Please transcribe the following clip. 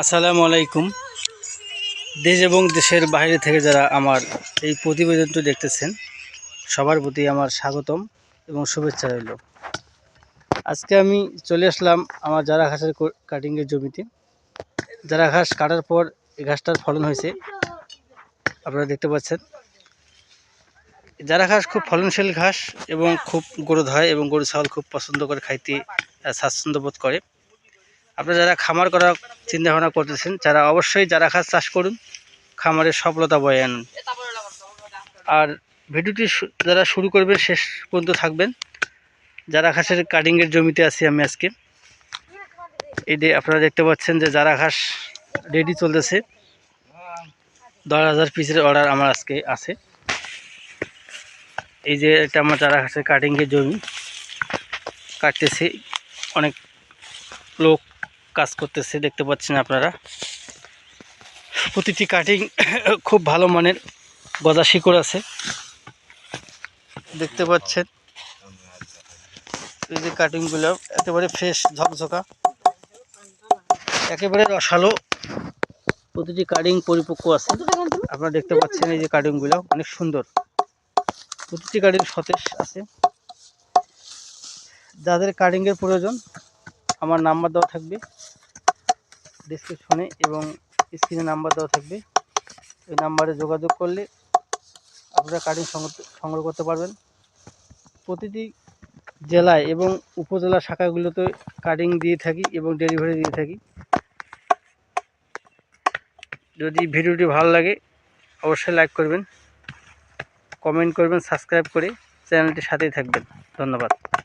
আসসালামু আলাইকুম। দেশ এবং দেশের বাইরে থেকে যারা আমার এই প্রতিবেদনটি দেখতেছেন, সবার প্রতি আমার স্বাগতম এবং শুভেচ্ছা রইল। আজকে আমি চলে আসলাম আমার যারা ঘাসের কাটিংয়ের জমিতে। যারা ঘাস কাটার পর এই ঘাসটার ফলন হয়েছে। আপনারা দেখতে পাচ্ছেন। যারা ঘাস খুব ফলনশীল ঘাস এবং খুব গরুদ হয় এবং গরু ছাগল খুব পছন্দ করে খাইতে স্বাচ্ছন্দ্য বোধ করে। আপনারা যারা খামার করার চিন্তা ভাবনা করতেছেন, যারা অবশ্যই যারা ঘাস চাষ করুন, খামারের সফলতা বয়ে আনুন। আর ভিডিওটি যারা শুরু করবেন শেষ পর্যন্ত থাকবেন। যারা ঘাসের কাটিংয়ের জমিতে আছি আমি আজকে। এই যে আপনারা দেখতে পাচ্ছেন যে যারা ঘাস রেডি চলতেছে, দশ হাজার পিসের অর্ডার আমার আজকে আছে। এই যে এটা আমার যারা ঘাসের কাটিংয়ের জমি, কাটতেছি অনেক লোক। কাজ করতেছে, দেখতে পাচ্ছেন আপনারা। প্রতিটি কাটিং খুব ভালো মানের গজা শিকড় আছে। দেখতে পাচ্ছেন, এই যে কাটিংগুলো একেবারে ফ্রেশ ঝকঝকা। একেবারে রসালো। প্রতিটি কাটিং পরিপক্ক আছে। আপনারা দেখতে পাচ্ছেন এই যে কাটিংগুলো অনেক সুন্দর। প্রতিটি কাটিং সতেজ আছে। যাদের কাটিংয়ের প্রয়োজন আমার নাম্বার দেওয়া থাকবে ডিসক্রিপশনে এবং স্ক্রিনে নাম্বার দেওয়া থাকবে। ওই নাম্বারে যোগাযোগ করলে আপনারা কাটিং সংগ্রহ- সংগ্রহ করতে পারবেন। প্রতিটি জেলায় এবং উপজেলা শাখাগুলোতে কাটিং দিয়ে থাকি এবং ডেলিভারি দিয়ে থাকি। যদি ভিডিওটি ভালো লাগে, অবশ্যই লাইক করবেন কমেন্ট করবেন সাবস্ক্রাইব করে চ্যানেলটির সাথেই থাকবেন। ধন্যবাদ।